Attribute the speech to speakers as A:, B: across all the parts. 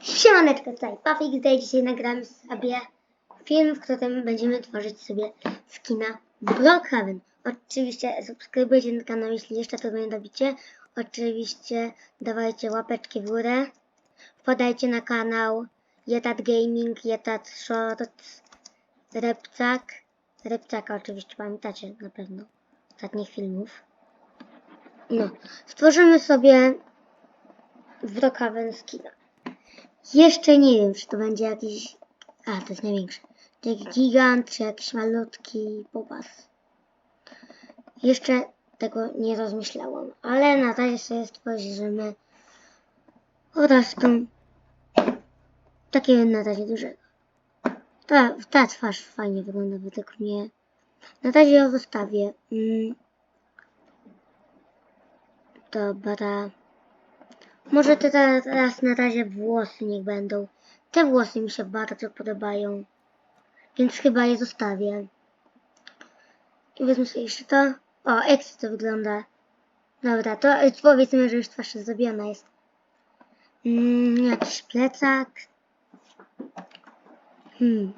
A: Siemaneczko, tutaj Pafik, tutaj dzisiaj nagramy sobie film, w którym będziemy tworzyć sobie skina Brookhaven. Oczywiście subskrybujcie ten kanał, jeśli jeszcze tego nie robicie. Oczywiście dawajcie łapeczki w górę. Wpadajcie na kanał Jetat Gaming, Jetat Shorts, Repcak. Repcaka oczywiście pamiętacie na pewno ostatnich filmów. No, stworzymy sobie Brookhaven skina. Jeszcze nie wiem, czy to będzie jakiś. A, to jest największy. Jakiś gigant, czy jakiś malutki popas. Jeszcze tego nie rozmyślałam, ale na razie sobie stworzymy po prostu takiego na razie dużego. Ta, ta twarz fajnie wygląda według mnie. Na razie ją zostawię. Mm. Dobra. Może te teraz na razie włosy niech będą. Te włosy mi się bardzo podobają. Więc chyba je zostawię. I wezmę sobie jeszcze to. O, ekstra to wygląda. Dobra, to powiedzmy, że już twarz zrobiona jest. Mm, jakiś plecak. Hmm.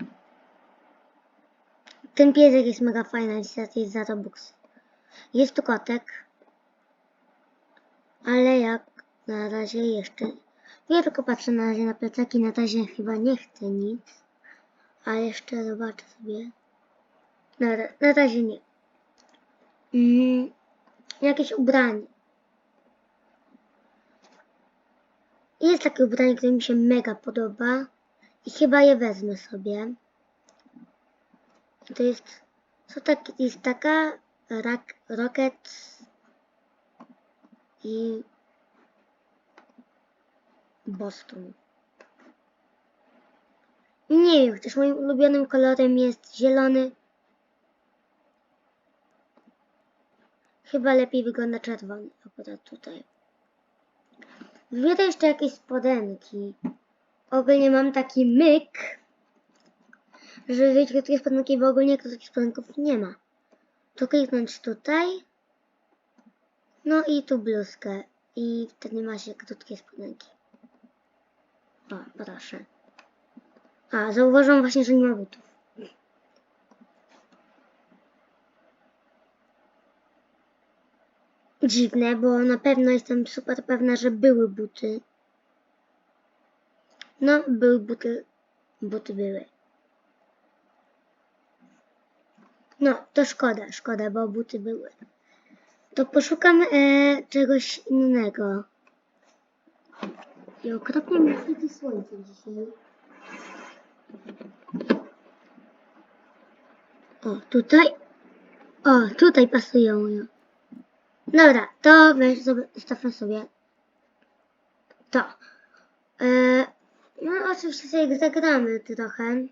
A: Ten piesek jest mega fajny, niestety jest za Robux. Jest tu kotek. Ale jak na razie jeszcze. Ja tylko patrzę na razie na plecaki, na razie chyba nie chcę nic. A jeszcze zobaczę sobie. Na, na razie nie. Mm, jakieś ubranie. Jest takie ubranie, które mi się mega podoba. I chyba je wezmę sobie. To jest. Co tak, jest taka rak, rocket i Boston. Nie wiem, chociaż moim ulubionym kolorem jest zielony. Chyba lepiej wygląda czerwony akurat tutaj. Wybierę jeszcze jakieś spodenki. Ogólnie mam taki myk, żeby wiedzieć, krótkie spodenki, bo ogólnie krótkich spodenków nie ma. To kliknąć tutaj. No i tu bluzkę. I wtedy ma się krótkie spodenki. O, proszę. A, zauważyłam właśnie, że nie ma butów. Dziwne, bo na pewno jestem super pewna, że były buty. No, były buty. Buty były. No, to szkoda, szkoda, bo buty były. To poszukam e, czegoś innego. I okropnie mi świeci słońce dzisiaj. O, tutaj. O, tutaj pasują. ją. Dobra, to weź sobie, zostawmy sobie to. E, no, oczywiście sobie zagramy trochę.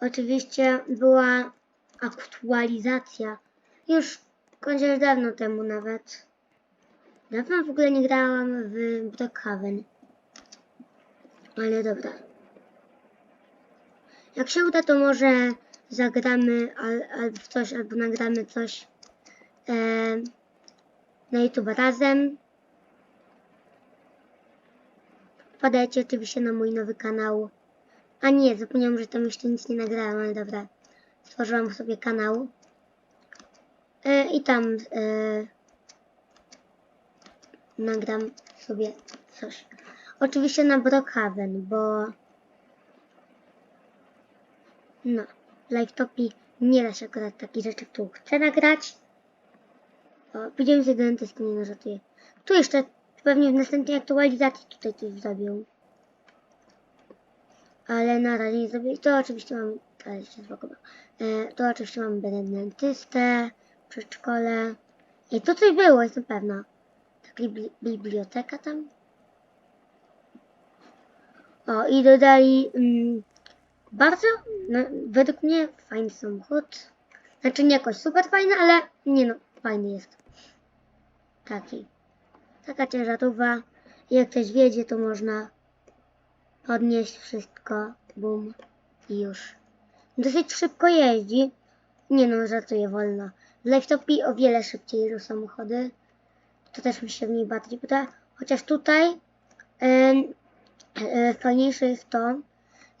A: Oczywiście była aktualizacja. Już chociaż dawno temu nawet. Dawno w ogóle nie grałam w Brookhaven. Ale dobra. Jak się uda, to może zagramy al, albo w coś, albo nagramy coś e, na YouTube razem. Wpadajcie oczywiście na mój nowy kanał. A nie, zapomniałam, że tam jeszcze nic nie nagrałam, ale dobra. Stworzyłam sobie kanał. E, I tam e, nagram sobie coś. Oczywiście na Brookhaven, bo no, live topi nie da się akurat takich rzeczy, tu chcę nagrać. O, widziałem dentysty, nie żartuję. Tu jeszcze pewnie w następnej aktualizacji tutaj coś zrobią. Ale na razie nie zrobię. To oczywiście mam. Ale się. E, to oczywiście mam dentystę, przedszkole. I to coś było, jestem pewna. Bibli- biblioteka tam. O, i dodali mm, bardzo, no, według mnie, fajny samochód. Znaczy nie jakoś super fajny, ale nie no, fajny jest. Taki. Taka ciężarówka. Jak ktoś wiedzie, to można podnieść wszystko. Bum. I już. Dosyć szybko jeździ. Nie no, żartuję wolno. W laptopie o wiele szybciej jeżdżą samochody. To też mi się w niej bardziej podoba. Chociaż tutaj e, fajniejsze jest to,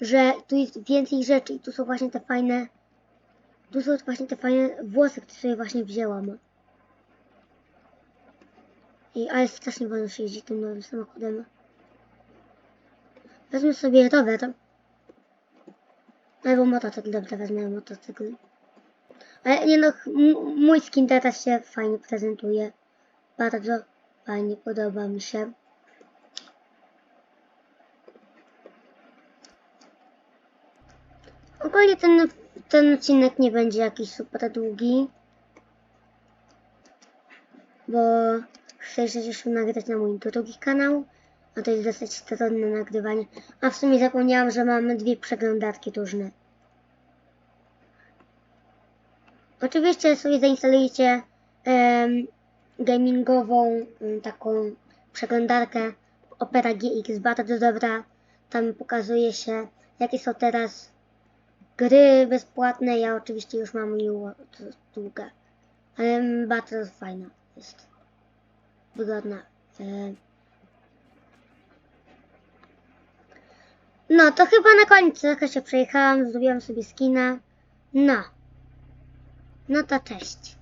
A: że tu jest więcej rzeczy i tu są właśnie te fajne, tu są właśnie te fajne włosy, które sobie właśnie wzięłam. I, ale strasznie wolno się jeździ tym nowym samochodem. Wezmę sobie rower. Albo motocykl, dobra, wezmę motocykl. Ale nie no, mój skin teraz się fajnie prezentuje. Bardzo fajnie, podoba mi się. Ogólnie ten, ten odcinek nie będzie jakiś super długi. Bo chcę jeszcze już nagrać na mój drugi kanał. A to jest dosyć trudne nagrywanie. A w sumie zapomniałam, że mamy dwie przeglądarki różne. Oczywiście sobie zainstalujecie em, gamingową em, taką przeglądarkę Opera GX, bardzo dobra. Tam pokazuje się jakie są teraz gry bezpłatne. Ja oczywiście już mam ją długa, ale bardzo fajna jest. Wygodna. E, No, to chyba na koniec trochę się przejechałam, zrobiłam sobie skina. No. No to cześć.